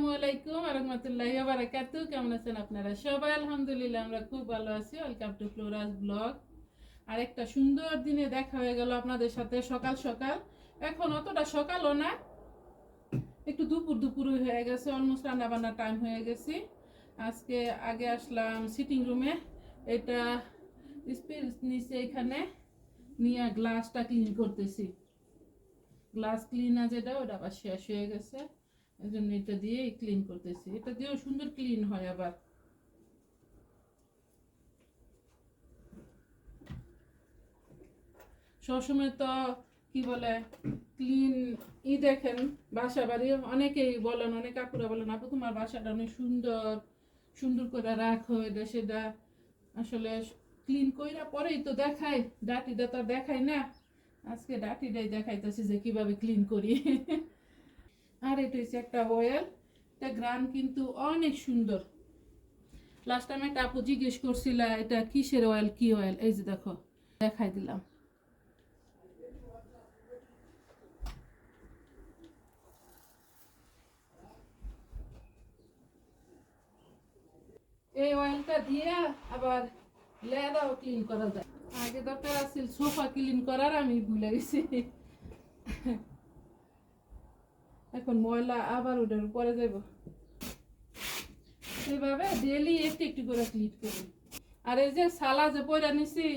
আসসালামু আলাইকুম রহমতুল্লাহি বারাকাতু কেমন আছেন আপনারা সবাই? আলহামদুলিল্লাহ, আমরা খুব ভালো আছি। ওয়েলকাম টু ফ্লোরাস ব্লগ আর একটা সুন্দর দিনে দেখা হয়ে গেল আপনাদের সাথে সকাল সকাল। এখন অতটা সকালও না, একটু দুপুর দুপুর হয়ে গেছে অলমোস্ট রান্না বান্নার টাইম হয়ে গেছি। আজকে আগে আসলাম সিটিং রুমে এটা স্পিল নিচে এখানে নিয়ে গ্লাসটা ক্লিন করতেছি। গ্লাস ক্লিনার যেটা, ওটা আবার শেষ হয়ে গেছে। এটা দিয়ে ক্লিন করতেছি। এটা দিয়েও সুন্দর ক্লিন হয় আবার। সবসময় তো, কি বলে ক্লিন ই দেখেন বাসা বাড়ি। অনেকেই বলেন, অনেক কাকুরা বলেন, আপু, তোমার বাসাটা অনেক সুন্দর সুন্দর করে রাখো এটা, সেটা। আসলে ক্লিন কইরা পরেই তো দেখায় ডাটিটা তো দেখায় না। আজকে ডাটিটাই দেখাইতেছি যে কীভাবে ক্লিন করি। আর এটা হচ্ছে একটা অয়েল এটা গ্রান কিন্তু অনেক সুন্দর। লাস্ট টাইম একটা আপু জিজ্ঞেস করছিল, এটা কিসের অয়েল কি অয়েল এই যে দেখো, দেখাই দিলাম। এই অয়েলটা দিয়ে আবার লেদাও ক্লিন করা যায়। আগে দরকার আছিল সোফা ক্লিন করার, আমি ভুলে গেছি। এখন ময়লা আবার ওটার উপরে যাব সেভাবে ডেলি একটু একটু করে ক্লিন করি। আর এই যে সালা যে পয়রা নিছি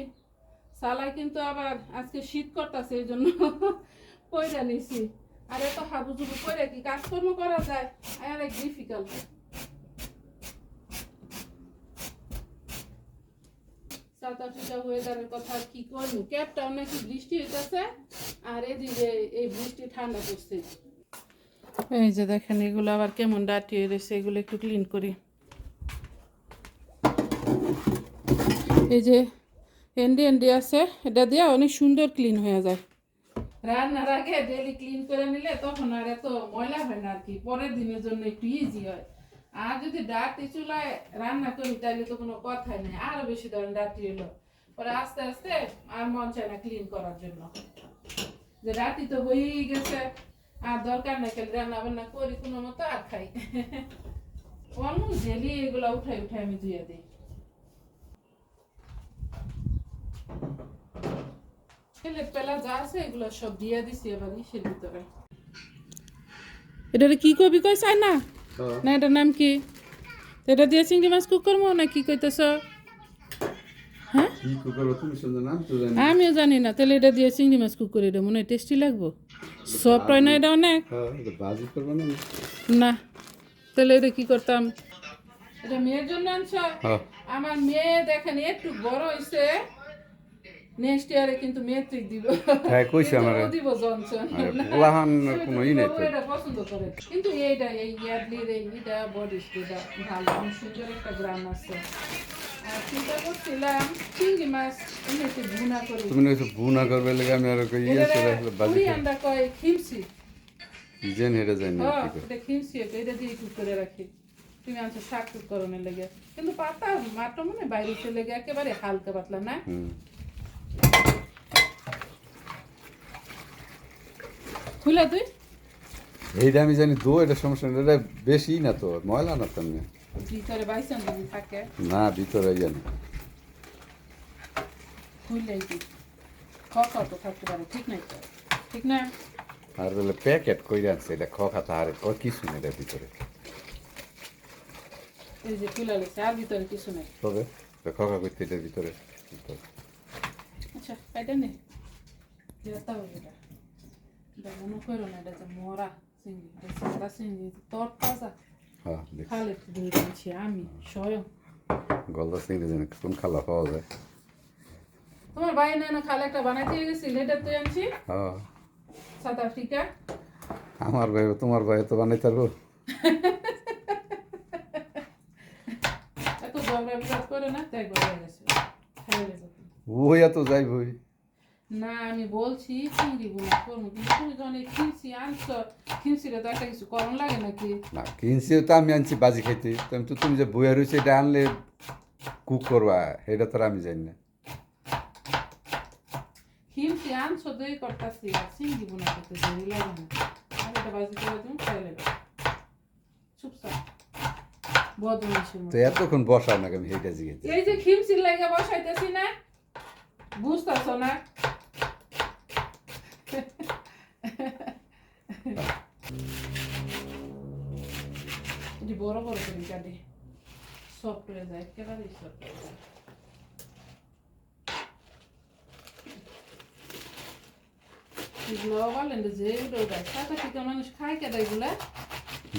সালা কিন্তু আবার আজকে শীত করতেছে, এই জন্য পয়রা নিছি। আর এত হাবুজুবু করে কি কাজকর্ম করা যায়? আর এক ডিফিকাল্ট ওয়েদারের কথা কি করব? ক্যাপটাও নাকি বৃষ্টি হইতেছে, আর এদিকে এই বৃষ্টি ঠান্ডা পড়ছে। এই যে দেখেন, এগুলো আবার কেমন ডাটি হয়ে রয়েছে, এগুলো একটু ক্লিন করি। এই যে এন্ডি এন্ডি আছে, এটা দিয়ে অনেক সুন্দর ক্লিন হয়ে যায়। রান্নার আগে ডেলি ক্লিন করে নিলে তখন আর এত ময়লা হয় না আর কি, পরের দিনের জন্য একটু ইজি হয়। আর যদি ডাটি চুলায় রান্না করি, তাহলে তো কোনো কথাই নেই, আরও বেশি ধরেন ডাটি এলো পরে আস্তে আস্তে আর মন চায় না ক্লিন করার জন্য। যে ডাটি তো হয়েই গেছে আর দরকার নাই খালি রান্না বান্না করি কোনো মতো আর খাই। অলমোস্ট ডেলি এগুলো উঠাই উঠাই আমি ধুয়ে দিই। পেলা যা আছে এগুলো সব দিয়ে দিছি এবার ইসের ভিতরে। এটা কি কবি কই চাই না না এটার নাম কি? এটা দিয়ে চিংড়ি মাছ কুক করব না কি কইতেছ? হ্যাঁ? আমিও জানি না। তাহলে এটা দিয়ে চিংড়ি মাছ কুক করে এটা মনে হয় টেস্টি লাগবো। সফট হয় না এটা অনেক হ্যাঁ না। না তাহলে এটা কি করতাম? এটা মেয়ের জন্য আনছ? হ্যাঁ। আমার মেয়ে দেখেন একটু বড় হইছে। নেক্সট ইয়ারে কিন্তু মেট্রিক দিব। হ্যাঁ, কইছে আমারে। দিব জনসন পোলাহান কোনো ই নেই তো। এটা পছন্দ করে। কিন্তু এইটা এই ইয়ারলির এই এটা বডি স্প্রেটা ভালো সুন্দর একটা গ্রাম আছে। চিন্তা করছিলাম চিংড়ি মাছ এমনিতে ভুনা করি তুমি কিছু ভুনা করবে লেগে আমি আর কই ইয়ে চলে আসলে বাজি পুরি আমরা কয় খিমসি। জেন হেরে যায় না হ্যাঁ কি করে। এটা খিমসি এটা এটা দিয়ে কুক করে রাখি। তুমি আনছো শাক কুক করনের লেগে। কিন্তু পাতা মাত্র মনে বাইরে চলে লেগে একেবারে হালকা পাতলা না? খুলে তুই এইটা আমি জানি দো এটা সমস্যা এটা বেশি না তো ময়লা না তো এমনি। ভিতরে বাইসন থাকে? না ভিতরে জানি খুললেই কি? খক তো থাকতে পারে ঠিক নাই তো? ঠিক না? আর বলে প্যাকেট কইরা আনছে এটা খখা তাহারে কয় কিছু নেই এটার ভিতরে। এই যে খুলে লেছে আর ভিতরে কিছু নেই। তবে তো করতে এটার ভিতরে। আচ্ছা এটা নে? যেটা হবে এটা। এটা মনে করো না এটা যে মরা চিংড়ি এটা সাদা তোর তাজা হ্যাঁ ধরে দিয়েছি আমি স্বয়ং গলদা জানি কোন খালা পাওয়া যায় তোমার ভাই না না খালে একটা বানাই দিয়ে গেছি লেটার তুই আনছি হ্যাঁ সাউথ আফ্রিকা আমার ভাই তোমার ভাই তো বানাইতে পারব এত ঝগড়া করে না তাই খাইয়ে গেছে ওই এত যাই বই না আমি বলছি চিংড়ি গুলো করব কিন্তু তুমি যখন এই খিমসি আনছো। খিমসিটা তো একটা কিছু করণ লাগে নাকি? না কিনছি তো আমি আনছি বাজি খাইতে। তুমি তো তুমি যে বইয়া রয়েছে এটা আনলে কুক করবা? এটা তো আমি জানি না। খিমসি আনছো দই করতেছি আর চিংড়ি বোনা করতে দেরি লাগে না। আর এটা বাজি করে তুমি খাই চুপচাপ তো এতক্ষণ বসাও না আমি সেইটা জিগেছি এই যে খিমসির লাগে বসাইতেছি না বুঝতেছ না? এটি বড় বড় করে কাটে সফট হয়ে যায় একেবারে সফট হয়ে যায়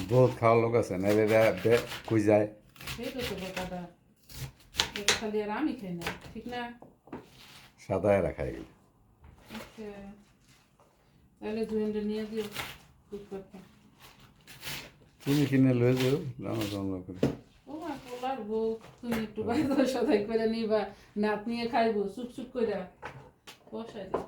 বহুত খাওয়ার লোক আছে না কই যায় খালি আর আমি খাই না ঠিক না সাদা এরা খাই তাহলে দুজনটা নিয়ে দিও তুমি কিনে লয়ে যাও জানো জানো করে। ও পোলার বউ তুমি একটু বাইরে সদাই করে নিবা নাত নিয়ে খাইবো চুপ চুপ করে বসাই দিও।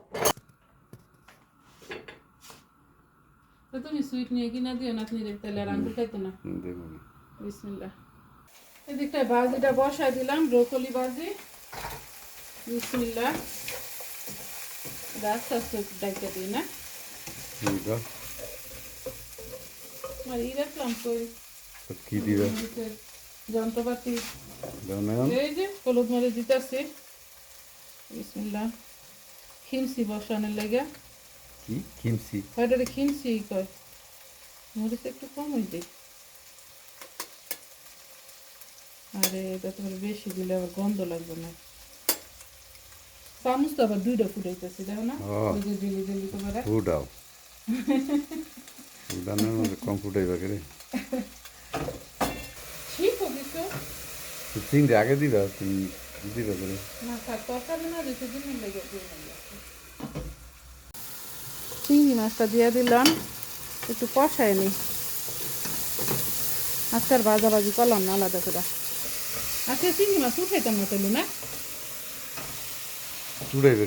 তো তুমি সুইট নিয়ে কিনা দিও নাতনি রে তাহলে আর খাইতো না। বিসমিল্লাহ। বাজিটা বসাই দিলাম ব্রোকলি বিসমিল্লাহ। আস্তে আস্তে ডাইকা দিই না। ঠিক আর ই রাখলাম কই। কি দিবে? যন্ত্রপাতি। এই যে হলুদ মরিচ দিতেছি। বিসমিল্লাহ। খিমসি বসানোর লেগে। কি? কিমসি ওইটারে খিমসি কয়? মরিচ একটু কম হয়ে যায় আরে এটা বেশি দিলে আবার গন্ধ লাগবে না। চামচ তো আবার দুইটা ফুটাইতেছি দেখো না? করে ফুটাও। ফুটানোর মধ্যে কম শিখো কিছু? তো তিনটে আগে দিবা তুমি দিবা করে। চিংড়ি মাছটা দিয়ে দিলাম একটু কষায় নি আজকাল ভাজাভাজি করলাম না আলাদা করে। আজকে চিংড়ি মাছ উঠাইতাম না তাহলে না?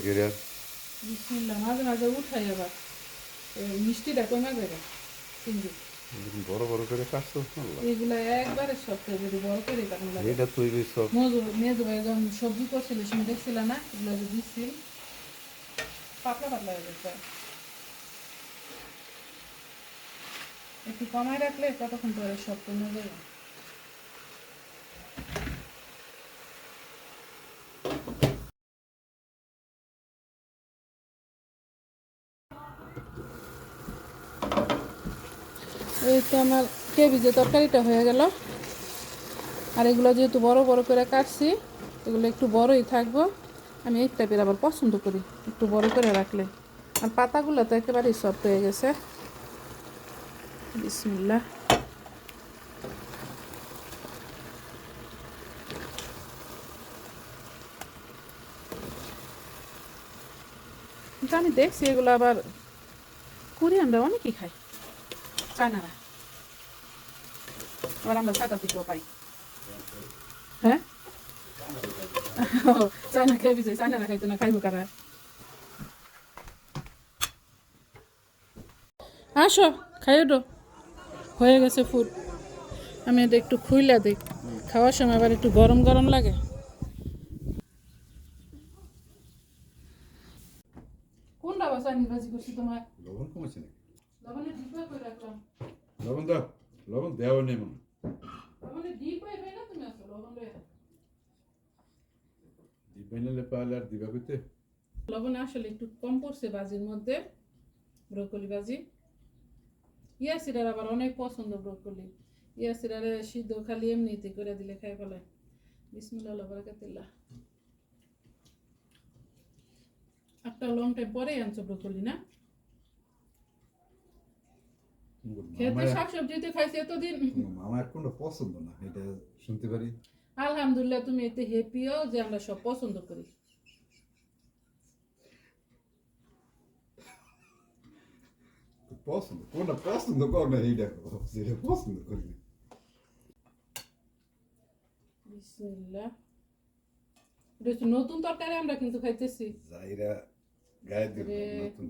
করে আর? বিসমিল্লাহ মাঝে মাঝে উঠাই আবার। মিষ্টিটা কমে যাবে চিংড়ি বড় বড় করে কাটছো এগুলো একবারে সব যদি বড় করে কাটানো লাগে এটা তৈরি সব মজু মেজু ভাই যখন সবজি করছিল সময় দেখছিল না? এগুলো যে দিচ্ছিল পাতলা হয়ে একটু কমায় রাখলে কতক্ষণ পরে সব কমে যাবে এই তো আমার কেবিজে তরকারিটা হয়ে গেল, আর এগুলো যেহেতু বড় বড় করে কাটছি, এগুলো একটু বড়ই থাকব। আমি এই টাইপের আবার পছন্দ করি, একটু বড় করে রাখলে। আর পাতাগুলো তো একেবারেই সফট হয়ে গেছে। বিসমিল্লা আমি দেখছি এগুলো আবার কোরিয়ানরা অনেকই খায় চায়নারা। আবার আমরা সাদা পিঠেও পাই হ্যাঁ ও, চায়না খাইবি যে চায়না খাইতো না খাইবো কারা আসো খাই ওঠো হয়ে গেছে ফুড আমি এটা একটু খুইলা দিই খাওয়ার সময় আবার একটু গরম গরম লাগে কোনটা বাসানি ভাজি করছি তোমার লবণ কমেছে নাকি লবণে ডিপা করে রাখলাম লবণ দাও লবণ দেওয়া নেই মনে লবণে আর দিবা কইতে? আসলে একটু কম পড়ছে বাজির মধ্যে ব্রোকলি বাজি। ইয়াসিরার আবার অনেক পছন্দ ব্রোকলি। ইয়াসিরারে সিদ্ধ খালি এমনিতে করে দিলে খাই ফেলে বিসমিল্লাহ বারাকাতিল্লাহ একটা লং টাইম পরে আনছো ব্রোকলি না? খেতে শাকসবজিতে খাইছি এতদিন। আমার কোনটা পছন্দ না এটা শুনতে পারি। আলহামদুলিল্লাহ তুমি এতে হ্যাপিও যে আমরা সব পছন্দ করি। পছন্দ? কোনটা পছন্দ কর না এইটা যেটা পছন্দ করি। না বিসমিল্লাহ। এটা নতুন তরকারি আমরা কিন্তু খাইতেছি। গায়ে দিল। নতুন।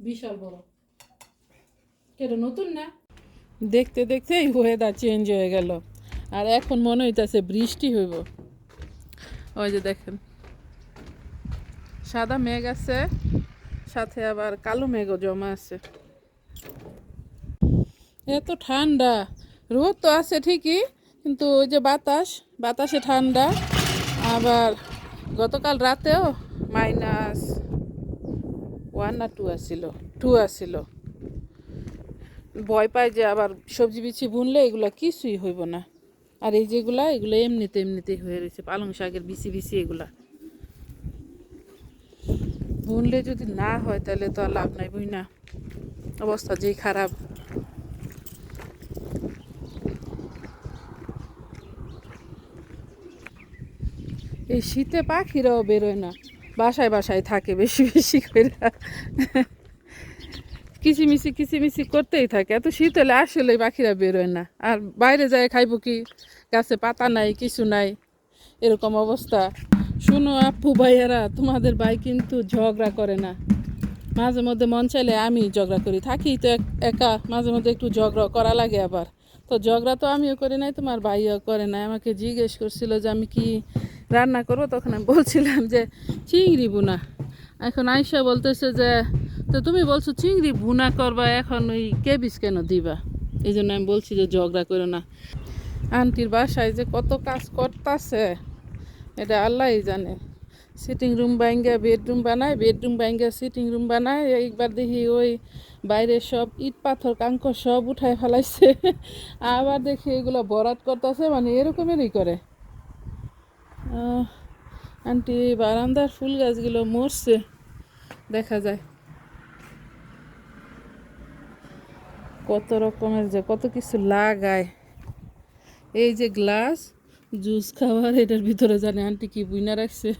বিশাল বড়। কেন নতুন না? দেখতে দেখতেই ওয়েদার চেঞ্জ হয়ে গেল। আর এখন মনে হইতাছে বৃষ্টি হইব। ওই যে দেখেন। সাদা মেঘ আছে, সাথে আবার কালো মেঘও জমা আছে। এত ঠান্ডা। রোদ তো আছে ঠিকই, কিন্তু ওই যে বাতাস, বাতাসে ঠান্ডা। আবার গতকাল রাতেও মাইনাস ওয়ান না টু আসছিল টু আসছিল ভয় পায় যে আবার সবজি বিছি বুনলে এগুলা কিছুই হইব না। আর এই যেগুলা, এগুলো এমনিতে এমনিতেই হয়ে রয়েছে, পালং শাকের বিচি বিচি এগুলা। বুনলে যদি না হয় তাহলে তো আর লাভ নাই বুঝ না অবস্থা যেই খারাপ। এই শীতে পাখিরাও বেরোয় না, বাসায় বাসায় থাকে বেশি বেশি করে কিচিমিচি কিচিমিচি করতেই থাকে। এত শীত হলে আসলে পাখিরা বেরোয় না। আর বাইরে যায় খাইব কি? গাছে পাতা নাই, কিছু নাই। এরকম অবস্থা। শুনো আপু ভাইয়েরা, তোমাদের ভাই কিন্তু ঝগড়া করে না। মাঝে মধ্যে মন চাইলে আমি ঝগড়া করি। থাকি তো এক- মাঝে মধ্যে একটু ঝগড়া করা লাগে আবার। তো ঝগড়া তো আমিও করি নাই, তোমার ভাইও করে নাই। আমাকে জিজ্ঞেস করছিল যে আমি কি রান্না করব? তখন আমি বলছিলাম যে চিংড়ি বুনা এখন আয়সা বলতেছে যে, তো তুমি বলছো চিংড়ি ভুনা করবা, এখন ওই কেবিস কেন দিবা? এই জন্য আমি বলছি যে, ঝগড়া করো না। আন্টির বাসায় যে কত কাজ করতেছে, এটা আল্লাহই জানে। সিটিং রুম বাইঙ্গা বেডরুম বানায় বেডরুম বাইঙ্গা সিটিং রুম বানায়, একবার দেখি ওই বাইরে সব ইট পাথর কাঙ্ক সব উঠায় ফেলাইছে। আবার দেখি এগুলো বরাত করতেছে মানে এরকমেরই করে। আন্টি বারান্দার ফুল গাছগুলো মরছে। দেখা যায়। কত রকমের যে, কত কিছু লাগায়। এই যে গ্লাস, জুস খাওয়ার, এটার ভিতরে জানে আন্টি কি বুইনা রাখছে।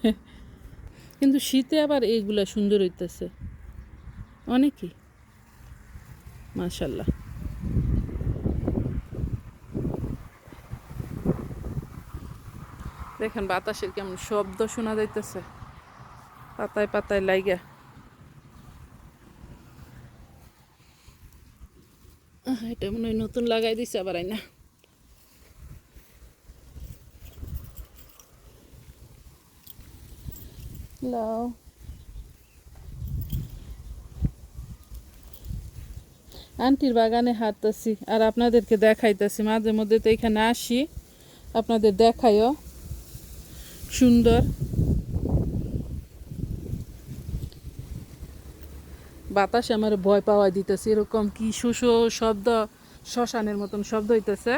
কিন্তু শীতে আবার এইগুলা সুন্দর হইতেছে। অনেকই। মাশাল্লাহ। দেখেন বাতাসের কেমন শব্দ শোনা যাইতেছে। পাতায় পাতায় লাইগা। এটা মনে হয় নতুন লাগাই দিছে আবার না লাও। আন্টির বাগানে হাঁটতেছি আর আপনাদেরকে দেখাইতেছি। মাঝে মধ্যে তো এখানে আসি। আপনাদের দেখাইও সুন্দর। বাতাসে আমার ভয় পাওয়া দিতেছে, এরকম কি শুশো শব্দ, শ্মশানের মতন শব্দ হইতেছে।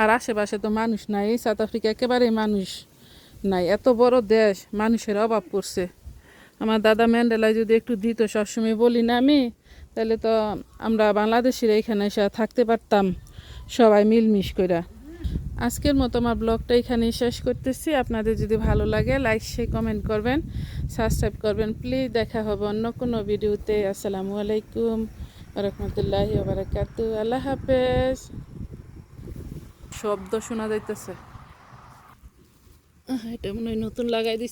আর আশেপাশে তো মানুষ নাই, এই সাউথ আফ্রিকা একেবারে মানুষ নাই, এত বড় দেশ, মানুষের অভাব পড়ছে। আমার দাদা ম্যান্ডেলায় যদি একটু দিত সবসময় বলি না আমি, তাহলে তো আমরা বাংলাদেশিরা এখানে এসে থাকতে পারতাম, সবাই মিলমিশ কইরা। আজকের মতো আমার ব্লগটা এখানেই শেষ করতেছি। আপনাদের যদি ভালো লাগে লাইক শেয়ার কমেন্ট করবেন সাবস্ক্রাইব করবেন। প্লিজ দেখা হবে অন্য কোনো ভিডিওতে। আসসালামু আলাইকুম রহমতুল্লাহ বারাকাতু আল্লাহ হাফেজ। শব্দ শোনা যাইতেছে। এটা মনে হয় নতুন লাগাই দিছে।